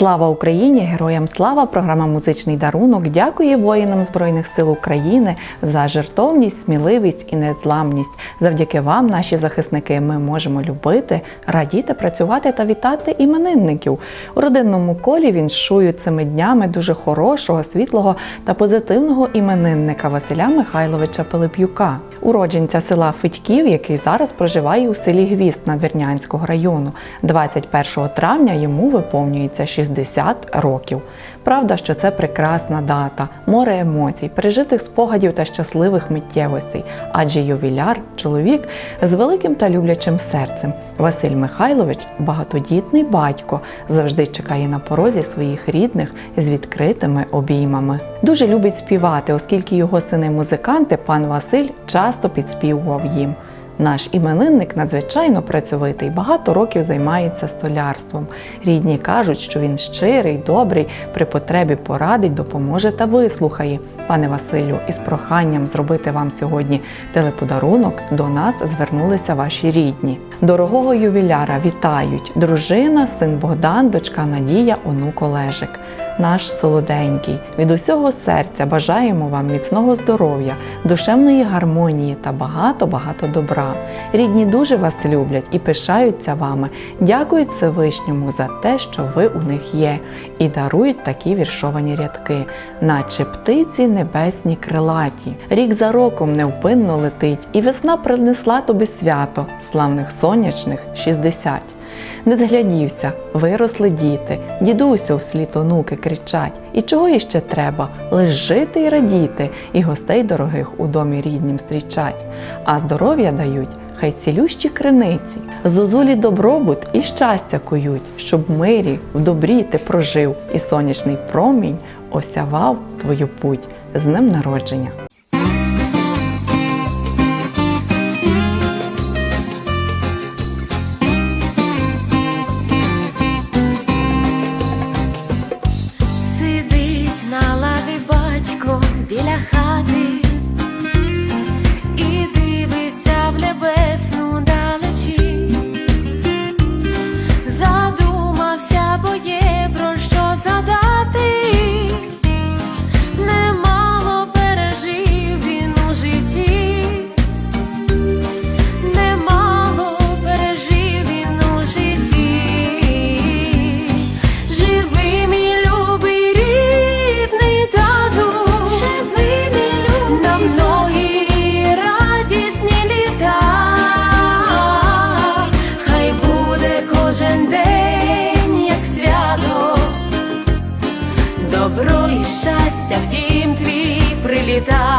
Слава Україні! Героям слава! Програма Музичний дарунок дякує воїнам Збройних сил України за жертовність, сміливість і незламність. Завдяки вам, наші захисники, ми можемо любити, радіти, працювати та вітати іменинників. У родинному колі віншують цими днями дуже хорошого, світлого та позитивного іменинника Василя Михайловича Пилип'юка, уродженця села Федьків, який зараз проживає у селі Гвіст Надвірнянського району. 21 травня йому виповнюється 60 років. Правда, що це прекрасна дата, море емоцій, пережитих спогадів та щасливих миттєвостей, адже ювіляр чоловік з великим та люблячим серцем. Василь Михайлович, багатодітний батько, завжди чекає на порозі своїх рідних з відкритими обіймами. Дуже любить співати, оскільки його сини-музиканти, пан Василь, часто підспівував їм. Наш іменинник надзвичайно працьовитий, багато років займається столярством. Рідні кажуть, що він щирий, добрий, при потребі порадить, допоможе та вислухає. Пане Василю, із проханням зробити вам сьогодні телеподарунок до нас звернулися ваші рідні. Дорогого ювіляра вітають дружина, син Богдан, дочка Надія, онук Олежик. Наш солоденький, від усього серця бажаємо вам міцного здоров'я, душевної гармонії та багато-багато добра. Рідні дуже вас люблять і пишаються вами, дякують Всевишньому за те, що ви у них є, і дарують такі віршовані рядки, наче птиці небесні крилаті. Рік за роком невпинно летить, і весна принесла тобі свято, славних сонячних 60. Не зглядівся, виросли діти, дідусю вслід онуки кричать. І чого іще треба? Лиш жити й радіти, і гостей дорогих у домі ріднім стрічать. А здоров'я дають хай цілющі криниці, зозулі добробут і щастя кують, щоб мирі, в добрі ти прожив, і сонячний промінь осявав твою путь з днем народження. Приліта.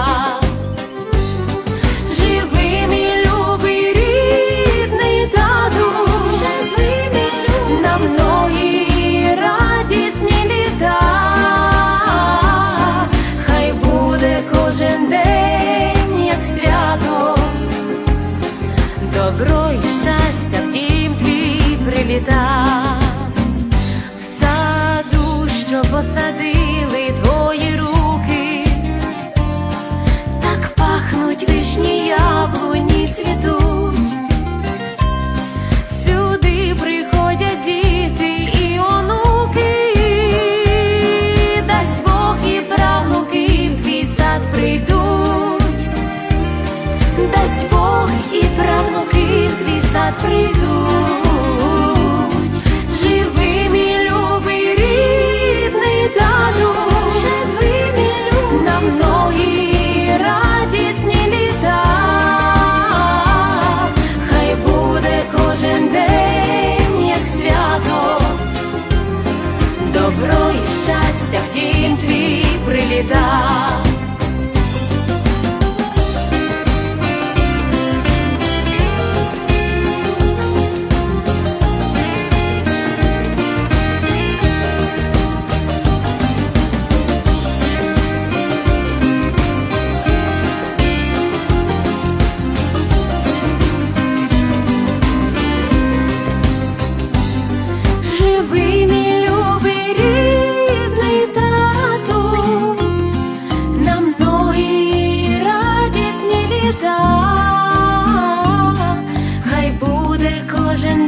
Дасть Бог і правнуки в твій сад прийдуть.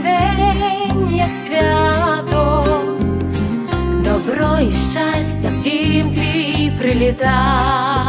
день, як свято, добро і щастя в дім твій прилітає.